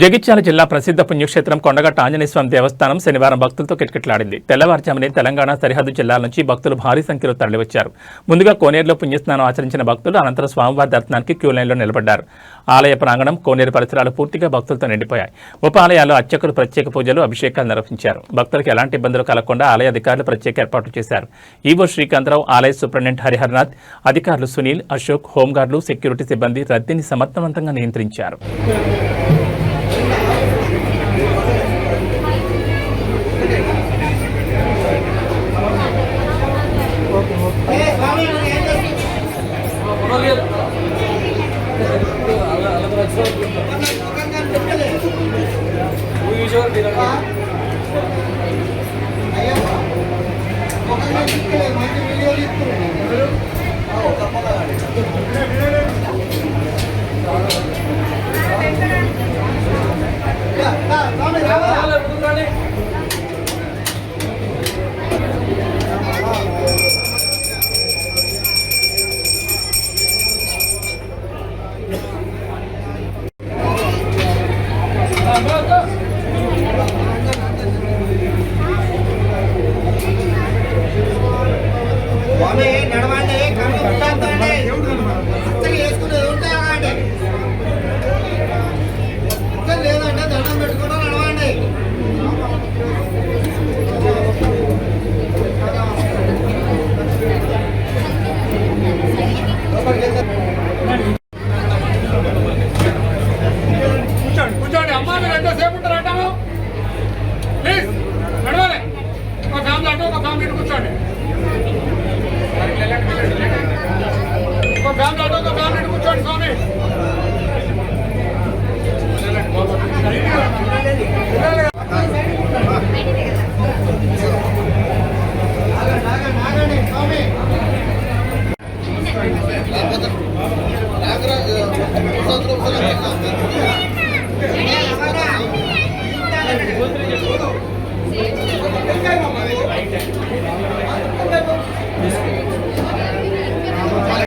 జగిత్యాల జిల్లా ప్రసిద్ధ పుణ్యక్షేత్రం కొండగట్ట ఆంజనేయస్వామి దేవస్థానం శనివారం భక్తులతో కిటకిటలాడింది. తెల్లవారుజామునే తెలంగాణ సరిహద్దు జిల్లాల నుంచి భక్తులు భారీ సంఖ్యలో తరలివచ్చారు. ముందుగా కోనేరులో పుణ్యస్నానం ఆచరించిన భక్తులు అనంతరం స్వామివారి దర్శనానికి క్యూ లైన్లో నిలబడ్డారు. ఆలయ ప్రాంగణం కోనేరు పరిసరాలు పూర్తిగా భక్తులతో నిండిపోయాయి. ఉప ఆలయాల్లో అర్చకులు ప్రత్యేక పూజలు అభిషేకాలు నిర్వహించారు. భక్తులకు ఎలాంటి ఇబ్బందులు కలగకుండా ఆలయ అధికారులు ప్రత్యేక ఏర్పాట్లు చేశారు. ఈవో శ్రీకాంతరావు ఆలయ సూపరింటెండెంట్ హరిహర్నాథ్ అధికారులు సునీల్ అశోక్ హోంగార్డులు సెక్యూరిటీ సిబ్బంది రద్దీని సమర్థవంతంగా నియంత్రించారు. స్వామి నడవండి కూర్చోండి కూర్చోండి. అమ్మా మీరు ఎంతసేపు